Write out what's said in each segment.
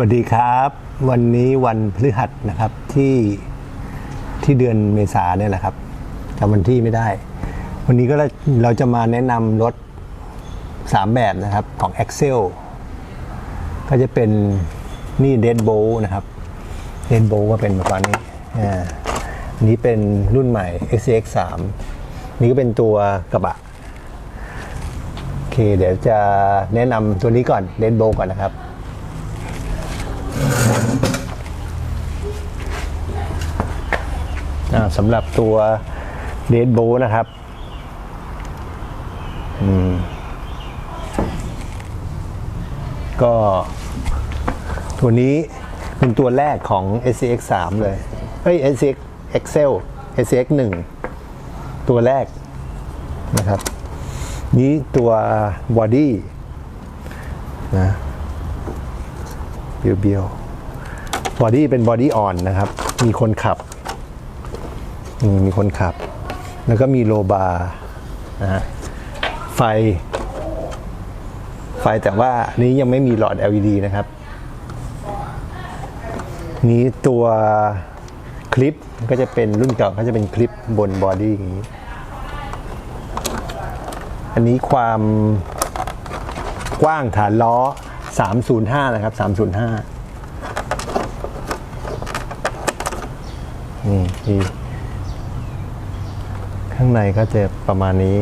วัสดีครับ วันนี้วันพฤหัสนะครับที่ที่เดือนเมษาเนี่ยแหละครับจำวันที่ไม่ได้ วันนี้ก็เราจะมาแนะนำรถ 3 แบบนะครับของ Excel ก็จะเป็นนี่ d e a d b o l t นะครับ d e a d b o l t ก็เป็นแบบนี้อ่าอันนี้เป็นรุ่นใหม่ XX3 นี่ก็เป็นตัวกระบะโอเคเดี๋ยวจะแนะนำตัวนี้ก่อน d e a d b o l t ก่อนนะครับ สำหรับตัวเดดโบนะครับก็ตัวนี้เป็นตัวแรกของ SCX 3เลยเฮ้ย SCX Excel SCX 1ตัวแรกนะครับ นี้ตัวบอดี้นะเบียวเบียวบอดี้เป็นบอดี้อ่อนนะครับ มีคนขับ มีคนขับ แล้วก็มีโลบาร์นะฮะไฟ ไฟแต่ว่านี้ยังไม่มีหลอด LED นะครับ นี้ตัวคลิปก็จะเป็นรุ่นเก่าก็จะเป็นคลิปบนบอดี้อย่างนี้ อันนี้ความกว้างฐานล้อ 305 นะครับ 305 นี่ ข้างในก็จะประมาณนี้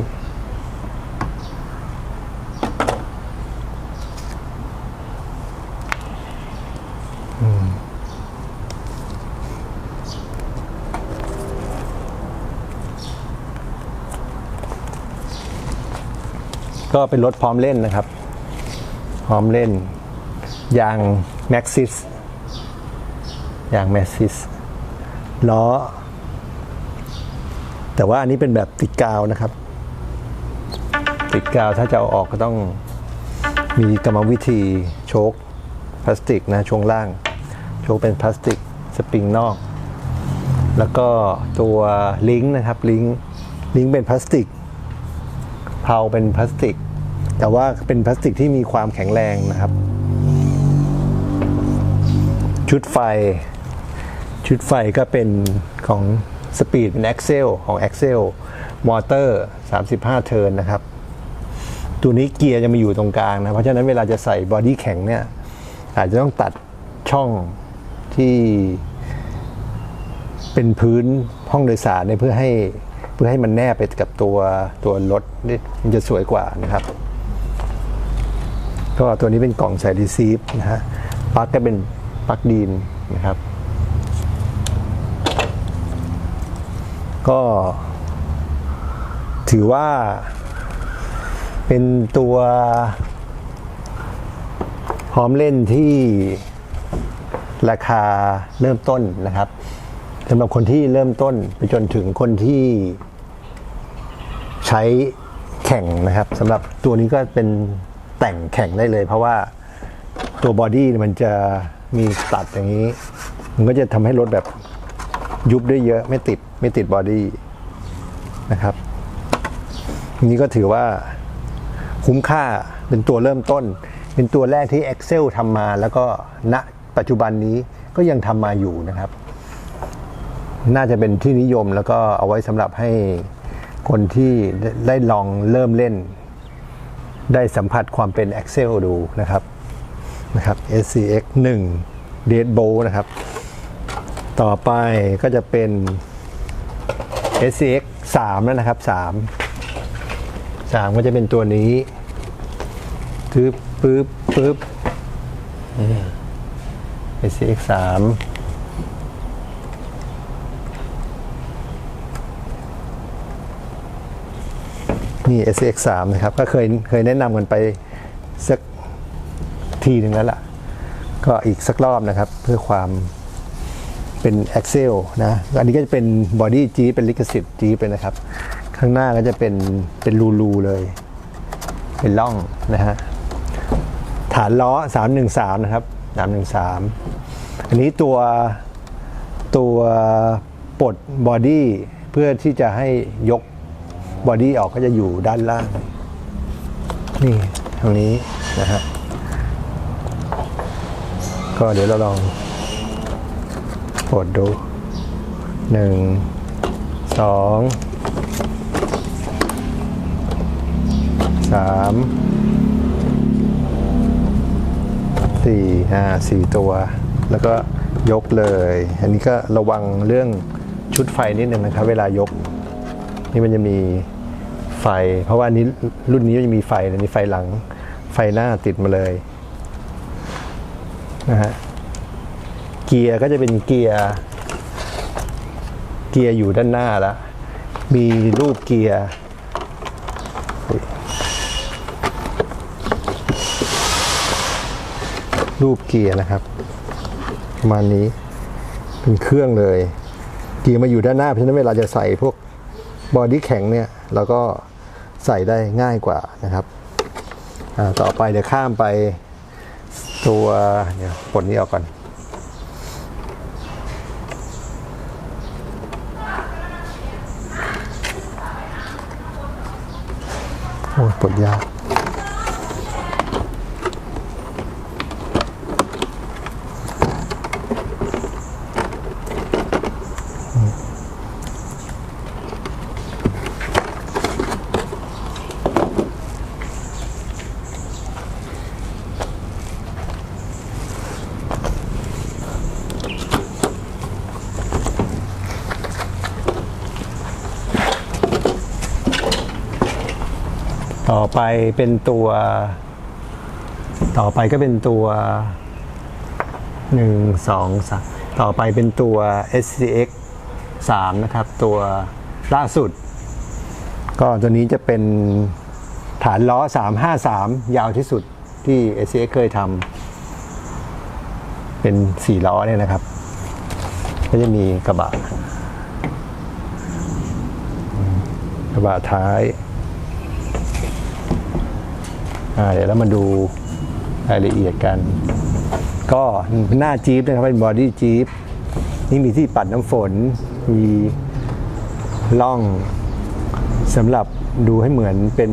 ก็เป็นรถพร้อมเล่นนะครับ พร้อมเล่น ยาง Maxis ยาง Maxis ล้อ แต่ว่าอันนี้เป็นแบบติดกาวนะครับ ติดกาวถ้าจะเอาออกก็ต้องมีกรรมวิธีโชคพลาสติกนะช่วงล่าง โชคเป็นพลาสติกสปริงนอก แล้วก็ตัวลิงก์นะครับลิงก์ลิงก์เป็นพลาสติกเพลาเป็นพลาสติก แต่ว่าเป็นพลาสติกที่มีความแข็งแรงนะครับ ชุดไฟ ชุดไฟก็เป็นของ สปีดเป็น Axel ของ Axel มอเตอร์ 35 เทิร์นนะครับ ตัวนี้เกียร์จะมาอยู่ตรงกลางนะ เพราะฉะนั้นเวลาจะใส่บอดี้แข็งเนี่ย อาจจะต้องตัดช่องที่เป็นพื้นห้องโดยสารเนี่ยเพื่อให้เพื่อให้มันแนบไปกับตัวตัวรถนี่มันจะสวยกว่านะครับ ก็ตัวนี้เป็นกล่องใส่รีซีฟนะฮะปลั๊กก็เป็นปลั๊กดีนนะครับ ก็ ถือว่า เป็นตัวพร้อมเล่นที่ราคาเริ่มต้นนะครับสำหรับคนที่เริ่มต้นไปจนถึงคนที่ใช้แข่งนะครับสำหรับตัวนี้ก็เป็นแต่งแข่งได้เลย เพราะว่าตัวบอดี้มันจะมีตัดอย่างนี้ มันก็จะทำให้รถแบบ ยุบได้เยอะไม่ติดไม่ติดบอดี้นะครับ นี้ก็ถือว่าคุ้มค่าเป็นตัวเริ่มต้น เป็นตัวแรกที่ Excel ทำมาแล้วก็ณปัจจุบันนี้ก็ยังทำมาอยู่นะครับ น่าจะเป็นที่นิยมแล้วก็เอาไว้สำหรับให้คนที่ได้ลองเริ่มเล่น ได้สัมผัสความเป็น Excel ดูนะครับนะครับ SCX 1 Dead b o l นะครับ ต่อไปก็จะเป็น SCX 3แล้วนะครับ 3 3 ก็จะเป็นตัวนี้ปึ๊บปึ๊บปึ๊บนี่ SCX 3นี่ SX 3นะครับ ก็เคยเคยแนะนำกันไปสักทีหนึ่งแล้วล่ะ ก็อีกสักรอบนะครับเพื่อความ เป็น Axel นะอันนี้ก็จะเป็นบอดี้จีเป็นลิขสิทธิ์จีเป็นนะครับ ข้างหน้าก็จะเป็นเป็นรูๆเลย เป็นล่องนะฮะฐานล้อ 313 นะครับ 313 อันนี้ตัวตัวปลดบอดี้เพื่อที่จะให้ยกบอดี้ออกก็จะอยู่ด้านล่าง นี่ตรงนี้นะฮะก็เดี๋ยวเราลอง กดดูหนึ่งสองสามสี่อ่าสี่ตัว แล้วก็ยกเลย อันนี้ก็ระวังเรื่องชุดไฟนิดนึงนะครับ เวลายก นี่มันจะมีไฟ เพราะว่านี้รุ่นนี้จะมีไฟอันนี้ไฟหลัง ไฟหน้าติดมาเลยนะฮะ เกียร์ก็จะเป็นเกียร์เกียร์อยู่ด้านหน้าแล้วมีรูปเกียร์รูปเกียร์นะครับประมาณนี้เป็นเครื่องเลย เกียร์มาอยู่ด้านหน้าเพราะฉะนั้นเวลาจะใส่พวกบอดี้แข็งเนี่ยเราก็ใส่ได้ง่ายกว่านะครับต่อไปเดี๋ยวข้ามไปตัวเดี๋ยวปลดนี้ออกก่อน โอ้ยปวดยาก ไปเป็นตัว ต่อไปก็เป็นตัวหนึ่งสองสามต่อไปเป็นตัว SCX 3 นะครับ ตัวล่าสุด ก็ตัวนี้จะเป็นฐานล้อ 353 ยาวที่สุดที่ SCX เคยทำเป็น 4 ล้อเนี่ยนะครับ ก็จะมีกระบะ กระบะท้าย เดี๋ยวเรามาดูรายละเอียดกัน ก็หน้าจี๊ปนะครับเป็นบอดี้จี๊ปนี่มีที่ปัดน้ำฝน มีล่องสำหรับดูให้เหมือนเป็น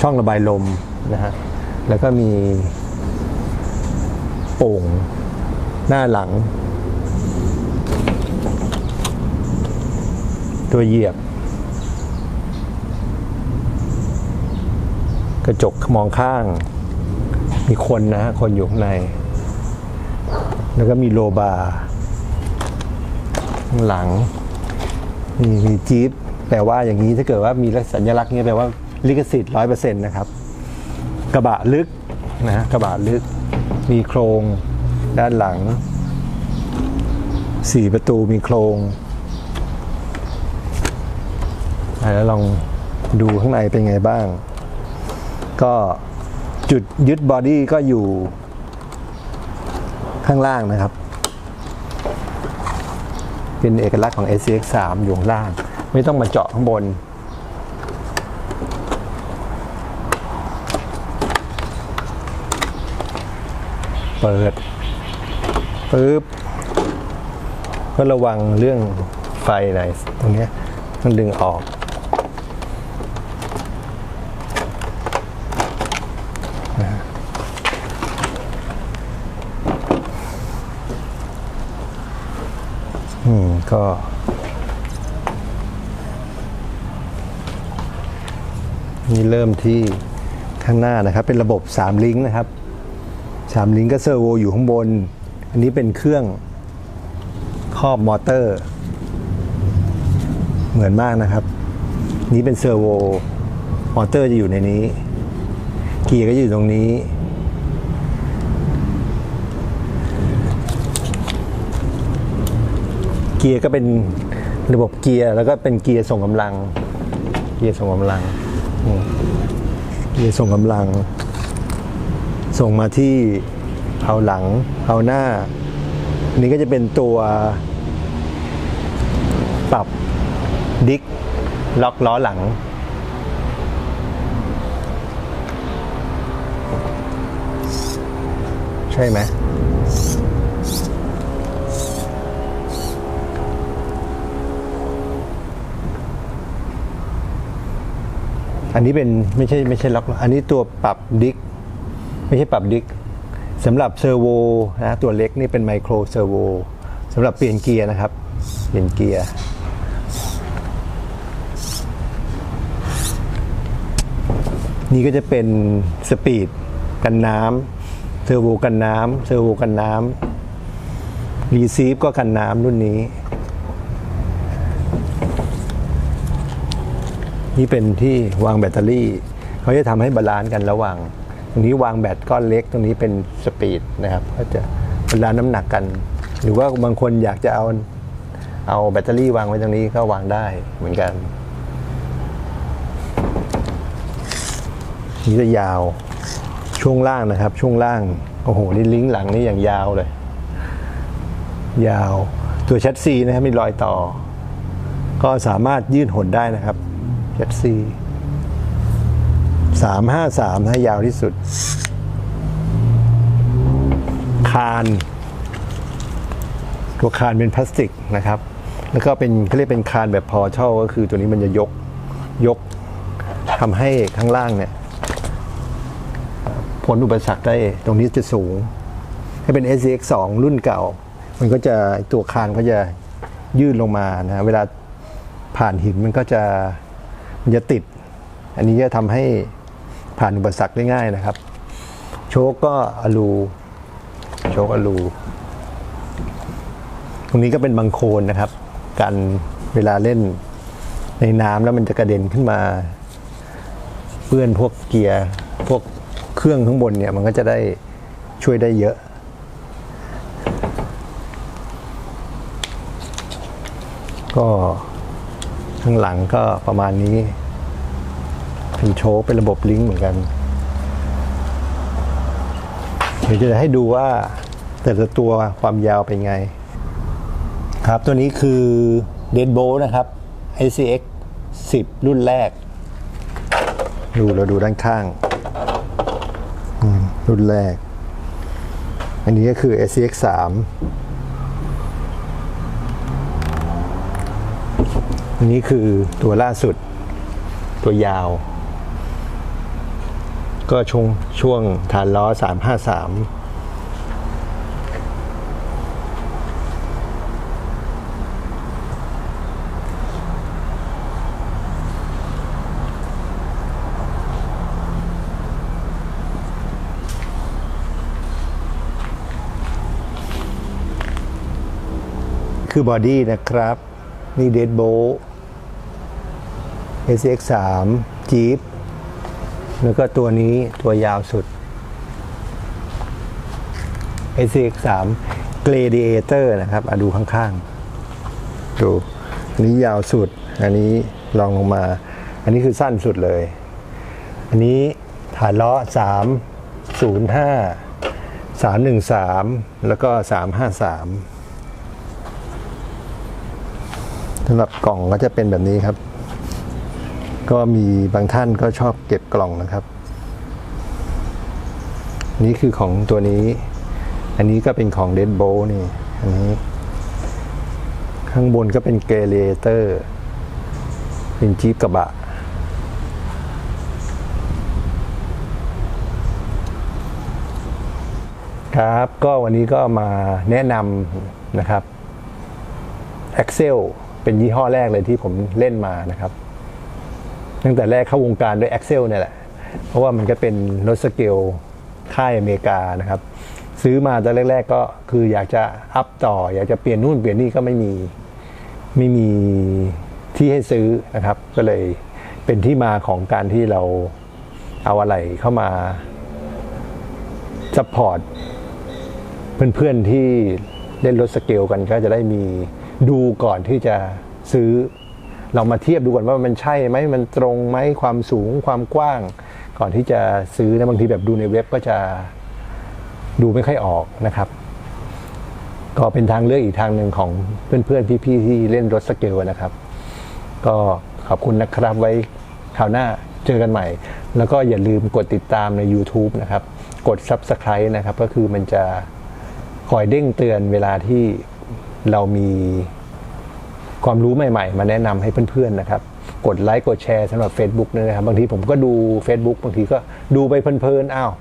ช่องระบายลมนะฮะ แล้วก็มีโป่งหน้าหลัง ตัวเหยียบ ระจกมองข้าง มีคนนะฮะ คนอยู่ข้างใน แล้วก็มีโลบาร์ข้างหลังมีมีจี๊ปแปลว่าอย่างนี้ถ้าเกิดว่ามีสัญลักษณ์นี้แปลว่าลิขสิทธิ์ร้อยเปอร์เซ็นต์นะครับ กระบะลึกนะฮะกระบะลึก มีโครงด้านหลังสี่ประตูมีโครงแล้วลองดูข้างในเป็นไงบ้าง ก็จุดยึดบอดี้ก็อยู่ข้างล่างนะครับ เป็นเอกลักษณ์ของ SCX 3อยู่ข้างล่าง ไม่ต้องมาเจาะข้างบน เปิดปึ๊บก็ระวังเรื่องไฟหนตรงนี้ยต้องดึงออก อืมก็นี่เริ่มที่ข้างหน้านะครับ เป็นระบบ3ลิงก์นะครับ3ลิงก์ก็เซอร์โวอยู่ข้างบน อันนี้เป็นเครื่องครอบมอเตอร์ เหมือนมากนะครับ นี้เป็นเซอร์โวมอเตอร์จะอยู่ในนี้ เกียร์ก็อยู่ตรงนี้ เกียร์ก็เป็นระบบเกียร์แล้วก็เป็นเกียร์ส่งกำลัง เกียร์ส่งกำลังเกียร์ส่งกำลัง ส่งมาที่เอาหลังเอาหน้านนี้ก็จะเป็นตัวปรับดิกล็อกล้อหลัง ใช่ไหม อันนี้เป็นไม่ใช่ไม่ใช่ล็อก อันนี้ตัวปรับดิกไม่ใช่ปรับดิกสำหรับเซอร์โวนะตัวเล็กนี่เป็นไมโครเซอร์โวสำหรับเปลี่ยนเกียร์นะครับ เปลี่ยนเกียร์นี่ก็จะเป็นสปีดกันน้ำเทอร์โวกันน้ำเทอร์โวกันน้ำรีซีฟก็กันน้ำรุ่นนี้ นี่เป็นที่วางแบตเตอรี่ เขาจะทำให้บาลานซ์กันระหว่าง ตรงนี้วางแบตก้อนเล็ก ตรงนี้เป็นสปีดนะครับ ก็จะบาลานซ์น้ำหนักกัน หรือว่าบางคนอยากจะเอาเอาแบตเตอรี่วางไว้ตรงนี้ก็วางได้เหมือนกันนี่จะยาวช่วงล่างนะครับ ช่วงล่างโอ้โหนี่ลิงก์หลังนี่อย่างยาวเลย ยาวตัวแชสซีนะครับมีรอยต่อ ก็สามารถยืดหดได้นะครับ แชสซีสามห้าสามนะยาวที่สุด คาน ตัวคานเป็นพลาสติกนะครับ แล้วก็เป็นเขาเรียกเป็นคานแบบพอเช่าก็คือตัวนี้มันจะยกยกทำให้ข้างล่างเนี่ยพ้นอุปสรรคได้ตรงนี้จะสูงให้เป็น s x 2รุ่นเก่า มันก็จะตัวคานก็จะยืดลงมานะเวลาผ่านหินมันก็จะ มันจะติด อันนี้จะทำให้ผ่านอุปสรรคได้ง่ายนะครับ โชคก็อลู โชคอลู ตรงนี้ก็เป็นบังโคลนนะครับกันเวลาเล่นในน้ำแล้วมันจะกระเด็นขึ้นมา เปื้อนพวกเกียร์พวกเครื่องข้างบนเนี่ยมันก็จะได้ช่วยได้เยอะ ก็ ข้างหลังก็ประมาณนี้เป็นโชว์เป็นระบบลิงก์เหมือนกัน เดี๋ยวจะให้ดูว่าแต่ละตัวความยาวเป็นไง ครับตัวนี้คือ d e a d b o l นะครับ ACX 10 รุ่นแรก ดูเราดูด้านข้าง รุ่นแรก อันนี้ก็คือ SCX 3 อันนี้คือตัวล่าสุด ตัวยาว ก็ช่วงช่วงฐานล้อ 353คือบอดี้นะครับ นี่เดดโบ SX 3 Jeep แล้วก็ตัวนี้ตัวยาวสุด SX 3 Gladiator นะครับอะดูข้างๆ ดูอันนี้ยาวสุด อันนี้ลองลงมา อันนี้คือสั้นสุดเลย อันนี้ฐานล้อ 305 313 แล้วก็ 353สำหรับกล่องก็จะเป็นแบบนี้ครับ ก็มีบางท่านก็ชอบเก็บกล่องนะครับ นี่คือของตัวนี้ อันนี้ก็เป็นของเดนโบนี่ อันนี้ ข้างบนก็เป็นเกเรเตอร์ เป็นจี๊ปกระบะ ครับก็วันนี้ก็มาแนะนำนะครับ Excel เป็นยี่ห้อแรกเลยที่ผมเล่นมานะครับ ตั้งแต่แรกเข้าวงการด้วย Excel เนี่ยแหละ เพราะว่ามันก็เป็นรถสเกลค่ายอเมริกานะครับ ซื้อมาตอนแรก ๆ ก็คืออยากจะอัพต่อ อยากจะเปลี่ยนนู่นเปลี่ยนนี่ก็ไม่มีไม่มีที่ให้ซื้อนะครับ ก็เลยเป็นที่มาของการที่เราเอาอะไรเข้ามาซัพพอร์ตเพื่อนๆที่เล่นรถสเกลกันก็จะได้มีดูก่อนที่จะซื้อ เรามาเทียบดูก่อนว่ามันใช่ไหมมันตรงไหมความสูงความกว้าง ก่อนที่จะซื้อนะบางทีแบบดูในเว็บก็จะดูไม่ค่อยออกนะครับ ก็เป็นทางเลือกอีกทางหนึ่งของเพื่อนๆพี่ๆที่เล่นรถสเกลนะครับ ก็ขอบคุณนะครับไว้คราวหน้าเจอกันใหม่ แล้วก็อย่าลืมกดติดตามใน YouTube นะครับ กด Subscribe นะครับ ก็คือมันจะคอยเด้งเตือนเวลาที่เรามี ความรู้ใหม่ๆ มาแนะนำให้เพื่อนๆนะครับกดไลค์กดแชร์สำหรับ Facebook นะครับบางทีผมก็ดู Facebook บางทีก็ดูไปเพลินๆอ้าว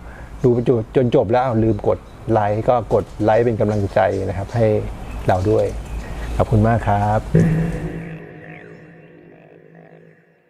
ดูไปจนจนจบแล้วอ้าวลืมกดไลค์ก็กดไลค์เป็นกำลังใจนะครับ ให้เราด้วยขอบคุณมากครับ